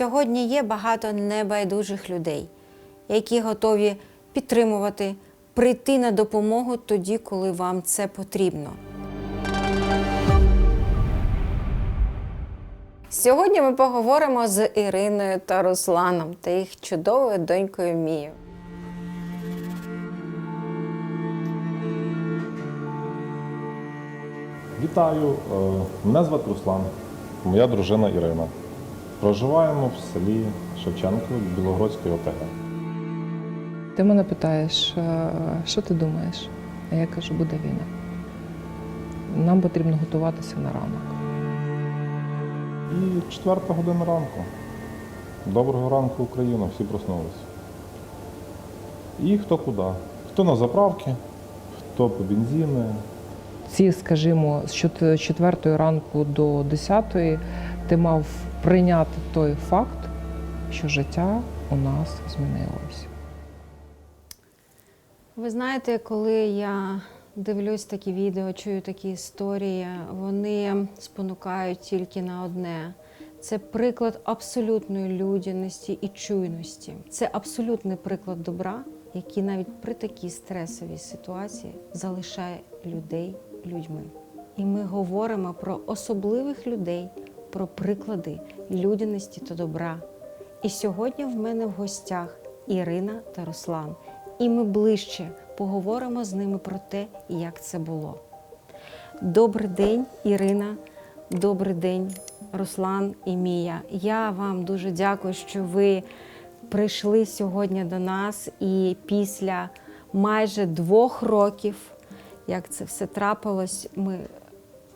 Сьогодні є багато небайдужих людей, які готові підтримувати, прийти на допомогу тоді, коли вам це потрібно. Сьогодні ми поговоримо з Іриною та Русланом та їх чудовою донькою Мією. Вітаю, е, мене звати Руслан, моя дружина Ірина. Проживаємо в селі Шевченко Білогородської ОТГ. Ти мене питаєш, е, що ти думаєш? А я кажу, буде війна. Нам потрібно готуватися на ранок. І четверта година ранку. Доброго ранку, Україна, всі проснулися. І хто куди? Хто на заправки, хто по бензини. Ці, скажімо, з 4 ранку до 10 ти мав прийняти той факт, що життя у нас змінилось. Ви знаєте, коли я дивлюсь такі відео, чую такі історії, вони спонукають тільки на одне. Це приклад абсолютної людяності і чуйності. Це абсолютний приклад добра, який навіть при такій стресовій ситуації залишає людей людьми. І ми говоримо про особливих людей, про приклади людяності та добра. І сьогодні в мене в гостях Ірина та Руслан. І ми ближче поговоримо з ними про те, як це було. Добрий день, Ірина. Добрий день, Руслан і Мія. Я вам дуже дякую, що ви прийшли сьогодні до нас. І після майже двох років, як це все трапилось, ми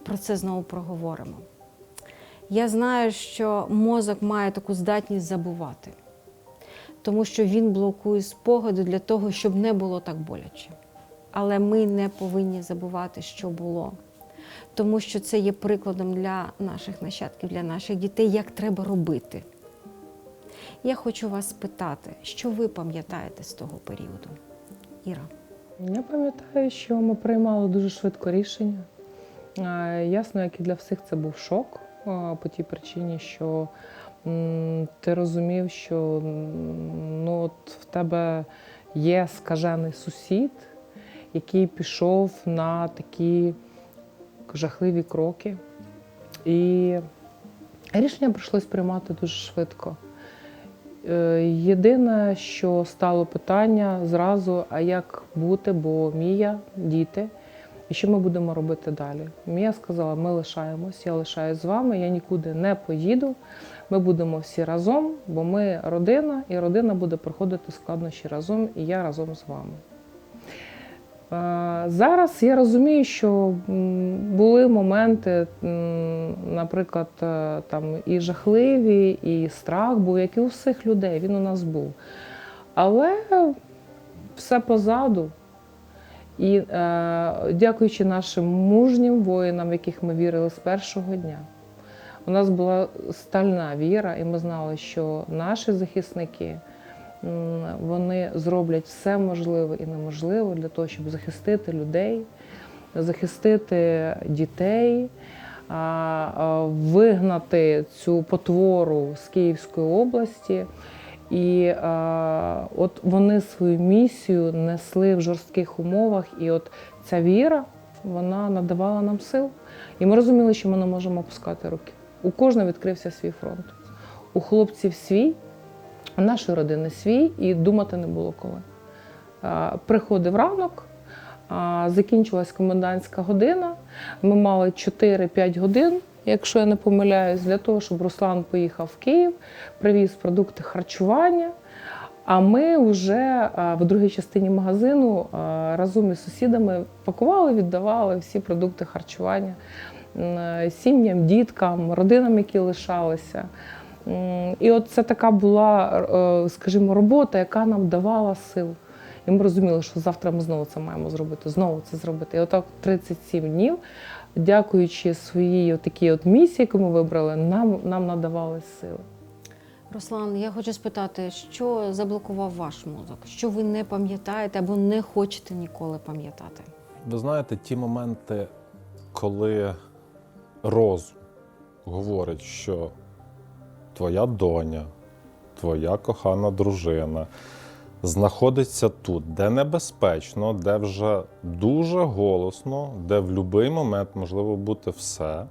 про це знову проговоримо. Я знаю, що мозок має таку здатність забувати тому що він блокує спогади для того, щоб не було так боляче. Але ми не повинні забувати, що було, тому що це є прикладом для наших нащадків, для наших дітей, як треба робити. Я хочу вас спитати, що ви пам'ятаєте з того періоду? Іра. Я пам'ятаю, що ми приймали дуже швидко рішення. Ясно, як і для всіх це був шок по тій причині, що ти розумів, що ну, от в тебе є скажений сусід, який пішов на такі жахливі кроки. І рішення прийшлось приймати дуже швидко. Е, Єдине, що стало питання зразу, а як бути, бо Мія, діти, і що ми будемо робити далі? Мія сказала, ми лишаємось, я лишаюсь з вами, я нікуди не поїду. Ми будемо всі разом, бо ми родина, і родина буде проходити складнощі разом, і я разом з вами. Зараз я розумію, що були моменти, наприклад, е, там і жахливі, і страх був, як і у всіх людей, він у нас був. Але все позаду. І е, дякуючи нашим мужнім воїнам, яких ми вірили з першого дня, у нас була стальна віра, і ми знали, що наші захисники вони зроблять все можливе і неможливе для того, щоб захистити людей, захистити дітей, вигнати цю потвору з Київської області. І а, от вони свою місію несли в жорстких умовах, і от ця віра вона надавала нам сил. І ми розуміли, що ми не можемо опускати руки. У кожного відкрився свій фронт. У хлопців свій, у нашої родини свій, і думати не було коли. А, Приходив ранок, а, закінчилась комендантська година. Ми мали 4-5 годин, якщо я не помиляюсь, для того, щоб Руслан поїхав в Київ, привіз продукти харчування. А ми вже в другій частині магазину разом із сусідами пакували, віддавали всі продукти харчування сім'ям, діткам, родинам, які лишалися. І от це така була, е, скажімо, робота, яка нам давала сил. І ми розуміли, що завтра ми знову це маємо зробити, знову це зробити. І отак 37 днів, дякуючи своїй такій от місії, яку ми вибрали, нам, нам надавали сили. Руслан, я хочу спитати, що заблокував ваш мозок? Що ви не пам'ятаєте або не хочете ніколи пам'ятати? Ви знаєте, ті моменти, коли розум говорить, що твоя доня, твоя кохана дружина знаходиться тут, де небезпечно, де вже дуже голосно, де в будь-який момент можливо бути все,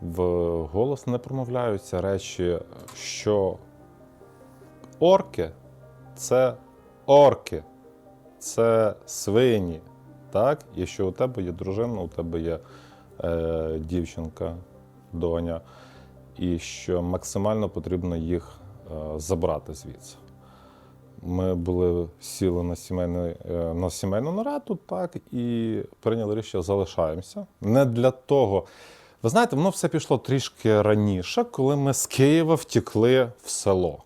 в голос не промовляються речі, що орки це орки, це свині. Так? І що у тебе є дружина, у тебе є е, дівчинка, доня, і що максимально потрібно їх е, забрати звідси. Ми були сіли на, сімейний, е, на сімейну нараду, так, і прийняли рішення, залишаємося. Не для того. Ви знаєте, воно все пішло трішки раніше, коли ми з Києва втекли в село.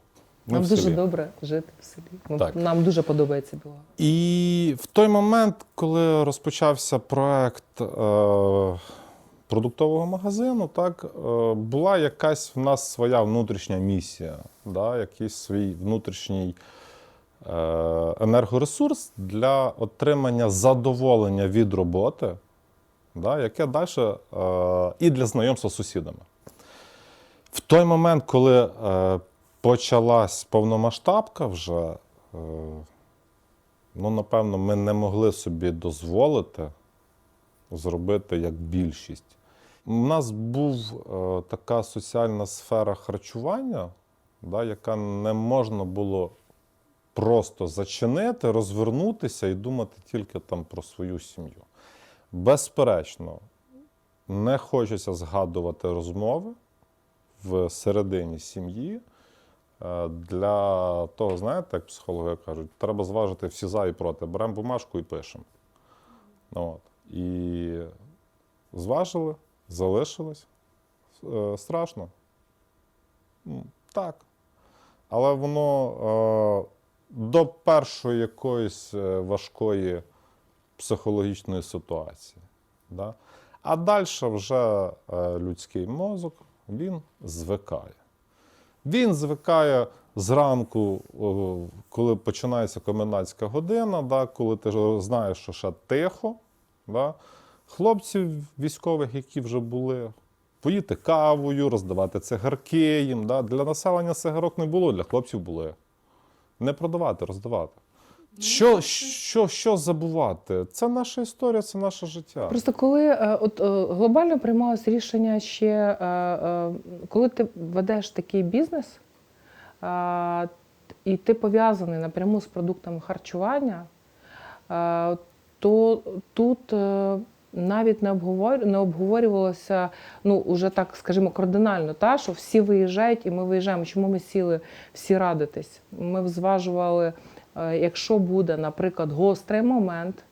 Ми Нам в дуже селі. добре жити в селі. Ми- Так. Нам дуже подобається Біло. І в той момент, коли розпочався проект е, продуктового магазину, так, е, була якась в нас своя внутрішня місія, да, якийсь свій внутрішній енергоресурс для отримання задоволення від роботи, да, яке далі е, і для знайомства з сусідами. В той момент, коли е, почалась повномасштабка вже. Е, Ну, напевно, ми не могли собі дозволити зробити як більшість. У нас був е, така соціальна сфера харчування, да, яка не можна було просто зачинити, розвернутися і думати тільки там про свою сім'ю. Безперечно, не хочеться згадувати розмови в середині сім'ї. Е, Для того, знаєте, як психологи кажуть, треба зважити всі за і проти. Беремо бумажку і пишемо. От. І зважили, залишилось. Е, Страшно. Так. Але воно е, до першої якоїсь е, важкої психологічної ситуації. Да? А далі вже е, людський мозок він звикає. Він звикає зранку, коли починається комендантська година, да, коли ти знаєш, що ще тихо. Да, хлопців військових, які вже були, поїти кавою, роздавати цигарки їм. Да. Для населення цигарок не було, для хлопців були. Не продавати, роздавати. Що, що, що забувати? Це наша історія, це наше життя. Просто коли е, от, е, глобально приймалось рішення ще, е, коли ти ведеш такий бізнес, і ти пов'язаний напряму з продуктами харчування, то тут навіть не, обговор... не обговорювалося, ну, уже так, скажімо, кардинально, та, що всі виїжджають і ми виїжджаємо. Чому ми сіли всі радитись? Ми зважували, е, якщо буде, наприклад, гострий момент,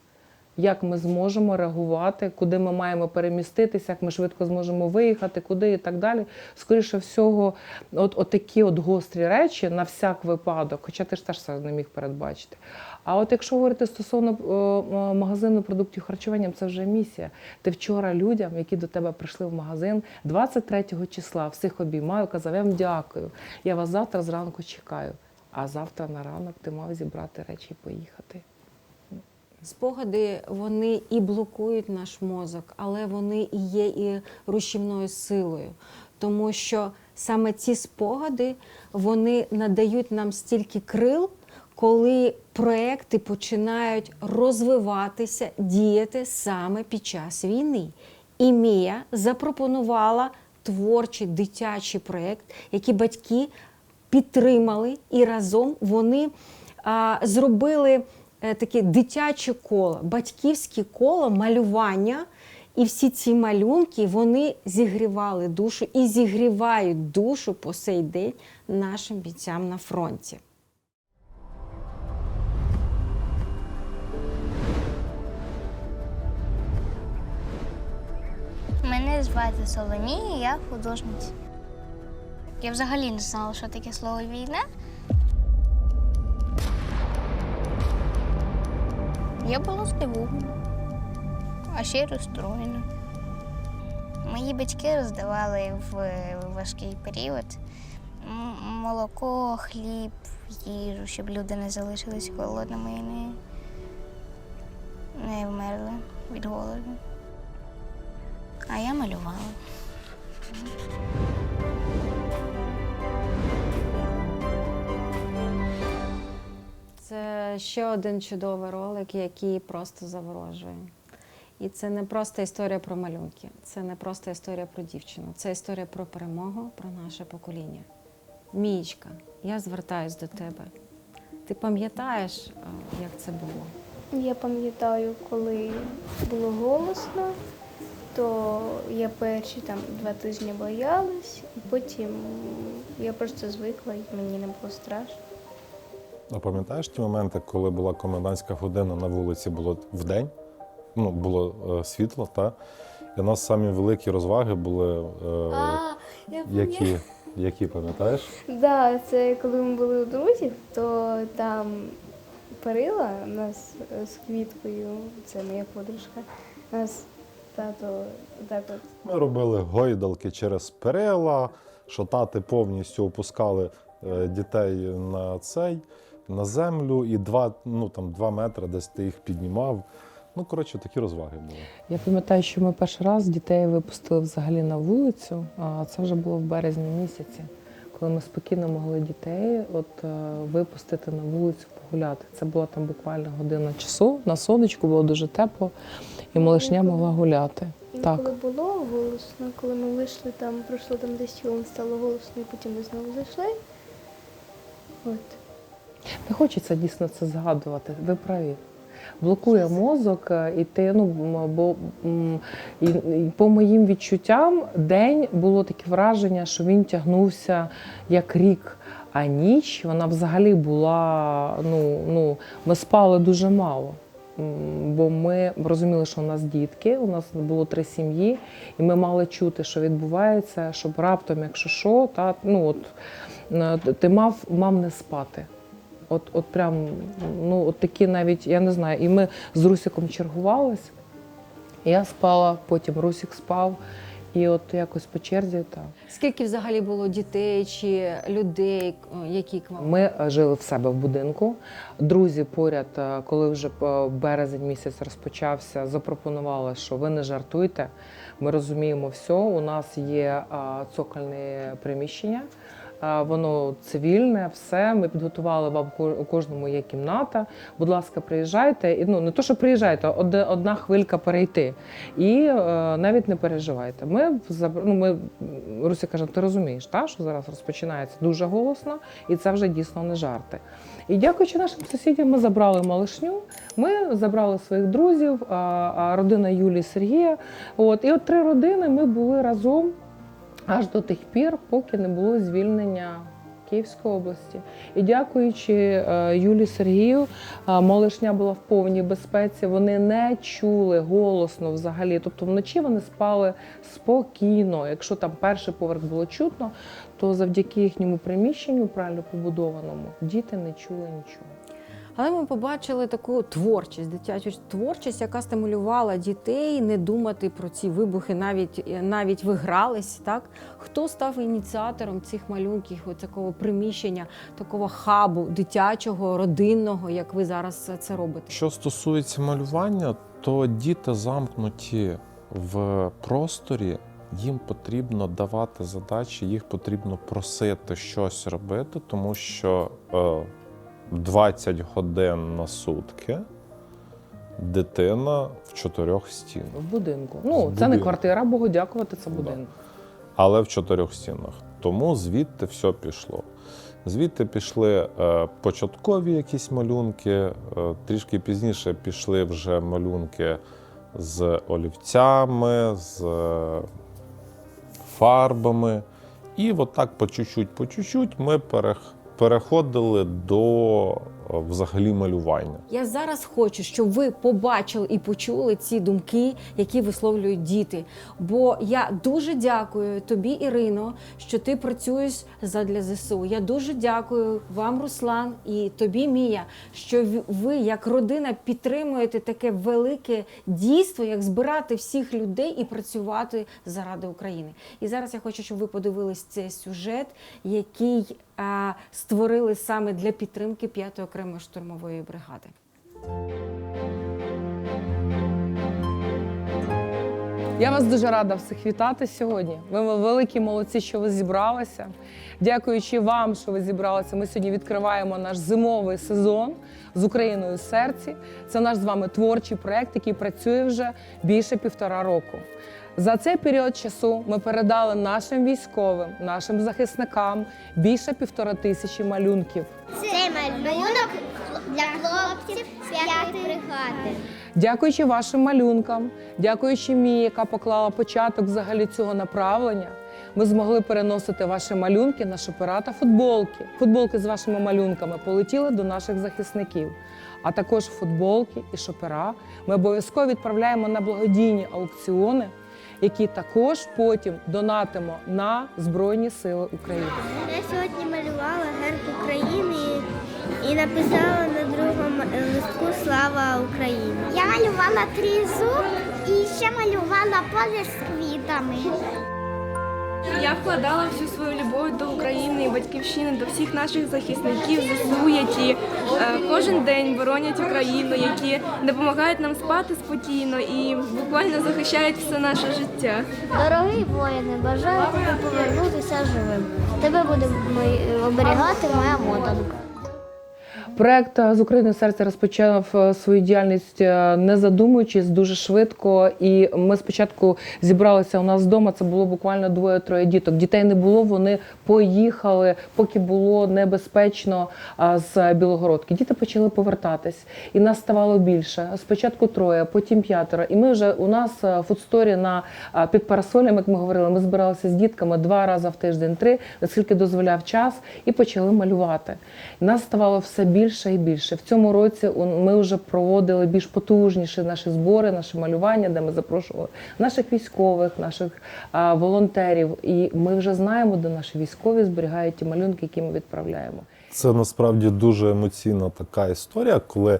як ми зможемо реагувати, куди ми маємо переміститися, як ми швидко зможемо виїхати, куди і так далі. Скоріше всього, от, от такі от гострі речі на всяк випадок, хоча ти ж теж це не міг передбачити. А от якщо говорити стосовно е, е, магазину продуктів харчування, це вже місія. Ти вчора людям, які до тебе прийшли в магазин 23 числа, всіх обіймаю, казав, я вам дякую. Я вас завтра зранку чекаю. А завтра на ранок ти мав зібрати речі і поїхати. Спогади вони і блокують наш мозок, але вони і є і руйнівною силою, тому що саме ці спогади вони надають нам стільки крил, коли проекти починають розвиватися, діяти саме під час війни. І Мія запропонувала творчий дитячий проект, який батьки підтримали, і разом вони а, зробили таке дитяче коло, батьківське коло малювання. І всі ці малюнки вони зігрівали душу і зігрівають душу по сей день нашим бійцям на фронті. Мене звати Соломія, я художниця. Я взагалі не знала, що таке слово війна. Я була здивована, а ще й розстроєна. Мої батьки роздавали в важкий період молоко, хліб, їжу, щоб люди не залишились голодними і не, не вмерли від голоду. А я малювала. Ще один чудовий ролик, який просто заворожує. І це не просто історія про малюнки, це не просто історія про дівчину, це історія про перемогу, про наше покоління. Мієчка, я звертаюсь до тебе. Ти пам'ятаєш, е, як це було? Я пам'ятаю, коли було голосно, то я перші там два тижні боялась, і потім я просто звикла і мені не було страшно. А пам'ятаєш ті моменти, коли була комендантська година на вулиці було вдень, ну, було е, світло, та? і у нас самі великі розваги були, е, я які, які пам'ятаєш? Да, це коли ми були у друзів, то там перила у нас е, з квіткою, це моя подружка. Нас тато так от Ми робили гойдалки через перила, шатати повністю опускали е, дітей на цей, на землю, і два, ну, там, два метри десь ти їх піднімав. Ну, коротше, такі розваги були. Я пам'ятаю, що ми перший раз дітей випустили взагалі на вулицю. А це вже було в березні місяці, коли ми спокійно могли дітей от е, випустити на вулицю погуляти. Це була там буквально година часу. На сонечку було дуже тепло, і малишня могла гуляти. Так. коли було голосно, коли ми вийшли там, пройшло там десь хвилин, стало голосно, і потім ми знову зайшли. От. Не хочеться дійсно це згадувати. Ви праві. Блокує мозок, е, і ти, ну бо і, і по моїм відчуттям, день було таке враження, що він тягнувся як рік. А ніч вона взагалі була. Ну, ну ми спали дуже мало. Бо ми розуміли, що у нас дітки, у нас було три сім'ї, і ми мали чути, що відбувається, щоб раптом, якщо що, та ну от е, ти мав, мав не спати. От, от прям, ну, от такі навіть, я не знаю, і ми з Русиком чергувались. Я спала, потім Русик спав, і от якось по черзі так. Скільки взагалі було дітей чи людей, е, які к вам? Ми е, жили в себе в будинку. Друзі поряд, е, коли вже березень місяць розпочався, запропонували, що ви не жартуйте. Ми розуміємо все. У нас є цокольне приміщення. Воно цивільне, все. Ми підготували вам у кожному є кімната. Будь ласка, приїжджайте. І ну не то, що приїжджайте, од- одна хвилька перейти. І е, навіть не переживайте. Ми ну, ми Руся каже, ти розумієш, та, що зараз розпочинається дуже голосно, і це вже дійсно не жарти. І дякуючи нашим сусідям, ми забрали малишню. Ми забрали своїх друзів, родина Юлії Сергія. От і от три родини ми були разом аж до тих пір, поки не було звільнення. Київської області. І дякуючи е, Юлії Сергію, е, малишня була в повній безпеці. Вони не чули голосно взагалі. Тобто вночі вони спали спокійно. Якщо там перший поверх було чутно, то завдяки їхньому приміщенню, правильно побудованому, діти не чули нічого. Але ми побачили таку творчість, дитячу творчість, яка стимулювала дітей не думати про ці вибухи, навіть навіть вигрались. Так хто став ініціатором цих малюнків, такого приміщення, такого хабу дитячого, родинного, як ви зараз це робите? Що стосується малювання, то діти замкнуті в просторі, їм потрібно давати задачі, їх потрібно просити щось робити, тому що е, 20 годин на сутки дитина в чотирьох стінах. В будинку. Ну, це не будинку. квартира, Богу дякувати, це Да. будинок. але в чотирьох стінах. Тому звідти все пішло. Звідти пішли е, початкові якісь малюнки, е, трішки пізніше пішли вже малюнки з олівцями, з е, фарбами. І отак по чуть-чуть, по чуть-чуть ми перех- переходили до е, взагалі малювання. Я зараз хочу, щоб ви побачили і почули ці думки, які висловлюють діти. Бо я дуже дякую тобі, Ірино, що ти працюєш задля ЗСУ. Я дуже дякую вам, Руслан, і тобі, Мія, що ви, як родина, підтримуєте таке велике дійство, як збирати всіх людей і працювати заради України. І зараз я хочу, щоб ви подивились цей сюжет, який а, створили саме для підтримки 5-ї окремої штурмової бригади. Я вас дуже рада всіх вітати сьогодні. Ви великі молодці, що ви зібралися. Дякуючи вам, що ви зібралися. Ми сьогодні відкриваємо наш зимовий сезон з Україною в серці. Це наш з вами творчий проект, який працює вже більше півтора року. За цей період часу ми передали нашим військовим, нашим захисникам більше півтора тисячі малюнків. Це малюнок для хлопців п'ятої бригади. Дякуючи вашим малюнкам, дякуючи мій, яка поклала початок взагалі цього направлення, ми змогли переносити ваші малюнки на шопера та футболки. Футболки з вашими малюнками полетіли до наших захисників. А також футболки і шопера ми обов'язково відправляємо на благодійні аукціони, які також потім донатимо на Збройні Сили України. Я сьогодні малювала герб України і, написала на другому листку Слава Україні. Я малювала трізу і ще малювала поле з квітами. Я вкладала всю свою любов до України і батьківщини, до всіх наших захисників ЗСУ, які е, кожен день боронять Україну, які допомагають нам спати спокійно і буквально захищають все наше життя. Дорогі воїни, бажаю повернутися живим. Тебе будемо оберігати моя мотанка. Проект е, з України серце розпочав е, свою діяльність е, не задумуючись дуже швидко. І ми спочатку зібралися у нас вдома. Це було буквально двоє-троє діток. Дітей не було. Вони поїхали, поки було небезпечно з Білогородки. Діти почали повертатись, і нас ставало більше. Спочатку троє, потім п'ятеро. І ми вже у нас е, фудсторі на під парасолями, як ми говорили. Ми збиралися з дітками два рази в тиждень, три, наскільки дозволяв час, і почали малювати. Нас ставало все більше і більше. В цьому році ми вже проводили більш потужніші наші збори, наше малювання, де ми запрошували наших військових, наших а, волонтерів. І ми вже знаємо, де наші військові зберігають ті малюнки, які ми відправляємо. Це насправді дуже емоційна така історія, коли е,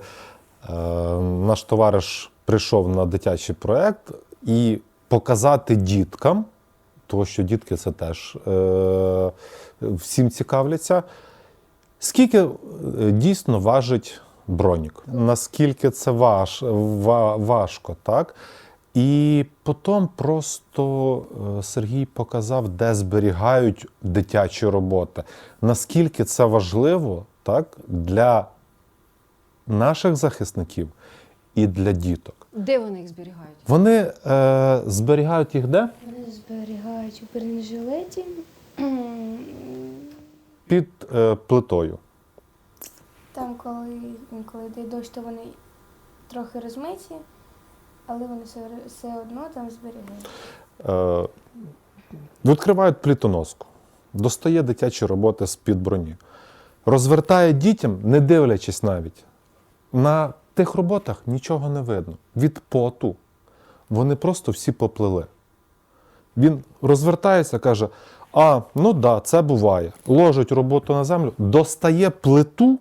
наш товариш прийшов на дитячий проєкт і показати діткам, тому що дітки це теж е, всім цікавляться, скільки е, дійсно важить бронік, наскільки це важ, ва, важко, так? І потім просто е, Сергій показав, де зберігають дитячі роботи. Наскільки це важливо так, для наших захисників і для діток. Де вони їх зберігають? Вони е, зберігають їх де? Вони зберігають у бронежилеті. Під е, плитою. Там, коли, коли йде дощ, то вони трохи розмиті, але вони все, все одно там зберігають. Е, відкривають плітоноску, достає дитячі роботи з-під броні, розвертає дітям, не дивлячись навіть. На тих роботах нічого не видно. Від поту вони просто всі поплили. Він розвертається, каже: А, ну да, це буває. Ложить роботу на землю, достає плиту,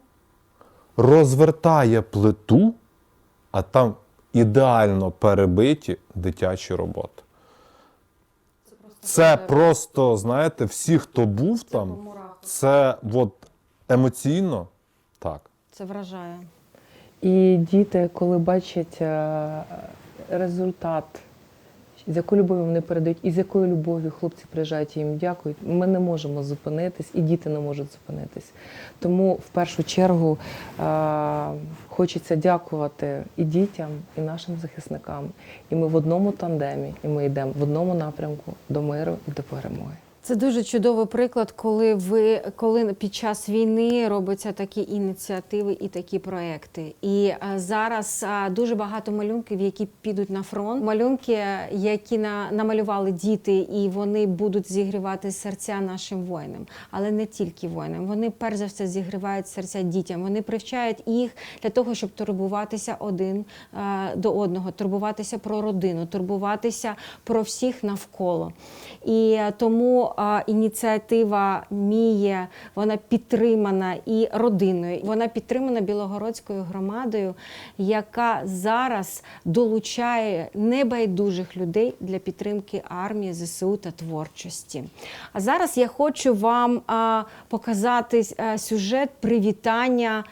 розвертає плиту, а там ідеально перебиті дитячі роботи. Це просто, знаєте, всі, хто був там, це от емоційно так. Це вражає. І діти, коли бачать е, результат, з якою любов'ю вони передають, і з якою любов'ю хлопці приїжджають і їм дякують, ми не можемо зупинитись, і діти не можуть зупинитись. Тому в першу чергу е, хочеться дякувати і дітям, і нашим захисникам. І ми в одному тандемі, і ми йдемо в одному напрямку до миру і до перемоги. Це дуже чудовий приклад, коли ви коли під час війни робляться такі ініціативи і такі проекти. І а, зараз а, дуже багато малюнків, які підуть на фронт. Малюнки, які на, намалювали діти, і вони будуть зігрівати серця нашим воїнам, але не тільки воїнам. Вони перш за все зігрівають серця дітям. Вони привчають їх для того, щоб турбуватися один до одного, турбуватися про родину, турбуватися про всіх навколо. І е, тому ініціатива Міє вона підтримана і родиною. Вона підтримана Білогородською громадою, яка зараз долучає небайдужих людей для підтримки армії ЗСУ та творчості. А зараз я хочу вам показати сюжет привітання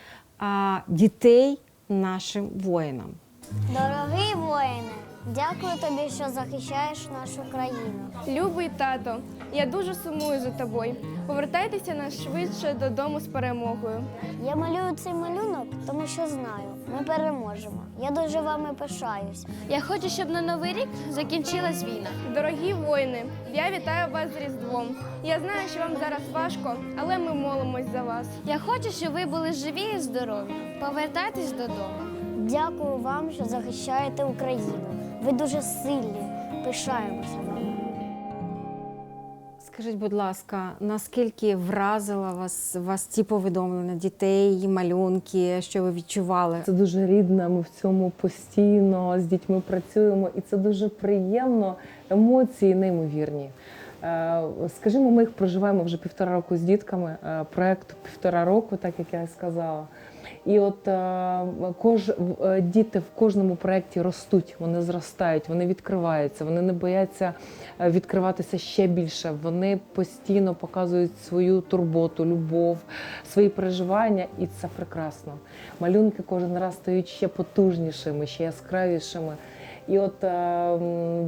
дітей нашим воїнам. Дорогий воїне, дякую тобі, що захищаєш нашу країну. Любий тато, я дуже сумую за тобою. Повертайтеся нас швидше додому з перемогою. Я малюю цей малюнок, тому що знаю, ми переможемо. Я дуже вами пишаюся. Я хочу, щоб на новий рік закінчилась війна. Дорогі воїни, я вітаю вас з Різдвом. Я знаю, що вам зараз важко, але ми молимось за вас. Я хочу, щоб ви були живі і здорові. Повертайтесь додому. Дякую вам, що захищаєте Україну. Ви дуже сильні. Пишаємося вами. Скажіть, будь ласка, наскільки вразила вас, вас ці повідомлення дітей, малюнки, що ви відчували? Це дуже рідно, ми в цьому постійно з дітьми працюємо, і це дуже приємно, емоції неймовірні. Е, Скажімо, ми їх проживаємо вже півтора року з дітками. е, Проект півтора року, так як я і сказала. І от е, кож, е, діти в кожному проєкті ростуть, вони зростають, вони відкриваються, вони не бояться е, відкриватися ще більше. Вони постійно показують свою турботу, любов, свої переживання, і це прекрасно. Малюнки кожен раз стають ще потужнішими, ще яскравішими. І от е,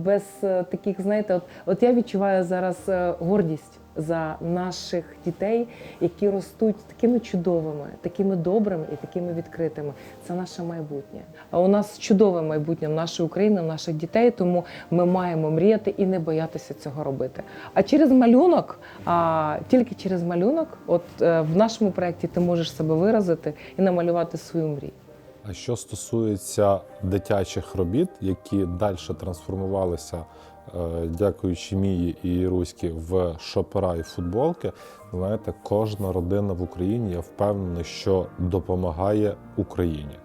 без таких, знаєте, от, от я відчуваю зараз гордість за наших дітей, які ростуть такими чудовими, такими добрими і такими відкритими. Це наше майбутнє. А у нас чудове майбутнє в нашої України, в наших дітей, тому ми маємо мріяти і не боятися цього робити. А через малюнок, а тільки через малюнок, от е, в нашому проєкті ти можеш себе виразити і намалювати свою мрію. А що стосується дитячих робіт, які далі трансформувалися, дякуючи Мії і Іруськи, в шопера і футболки, знаєте, кожна родина в Україні, я впевнений, що допомагає Україні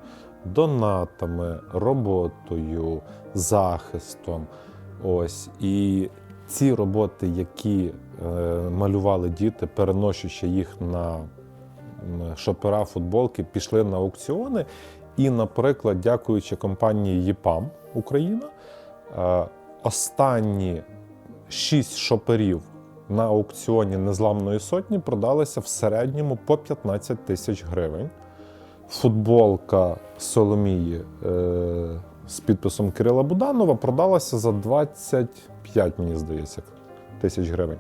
донатами, роботою, захистом. Ось і ці роботи, які е, малювали діти, переносячи їх на шопера, футболки, пішли на аукціони. І, наприклад, дякуючи компанії ЄПАМ Україна, е, останні шість шоперів на аукціоні Незламної сотні продалися в середньому по 15 тисяч гривень. Футболка Соломії е, з підписом Кирила Буданова продалася за 25, мені здається, тисяч гривень.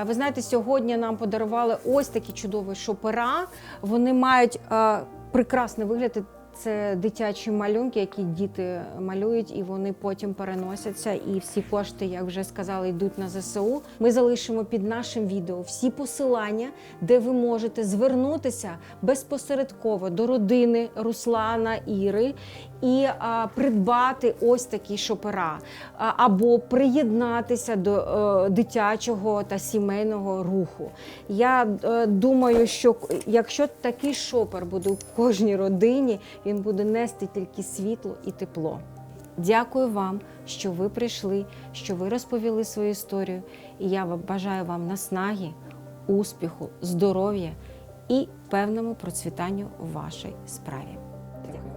Е, Ви знаєте, сьогодні нам подарували ось такі чудові шопера. Вони мають е, прекрасний вигляд. Це дитячі малюнки, які діти малюють, і вони потім переносяться. І всі кошти, як вже сказали, йдуть на ЗСУ. Ми залишимо під нашим відео всі посилання, де ви можете звернутися безпосередково до родини Руслана Іри і а, придбати ось такі шопера, а, або приєднатися до е, дитячого та сімейного руху. Я е, думаю, що якщо такий шопер буде у кожній родині, він буде нести тільки світло і тепло. Дякую вам, що ви прийшли, що ви розповіли свою історію. І я бажаю вам наснаги, успіху, здоров'я і певному процвітанню у вашій справі.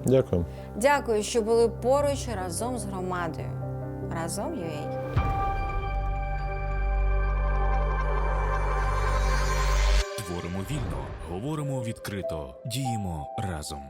Дякую. Дякую, що були поруч разом з громадою. Разом UA. Творимо вільно, говоримо відкрито, діємо разом.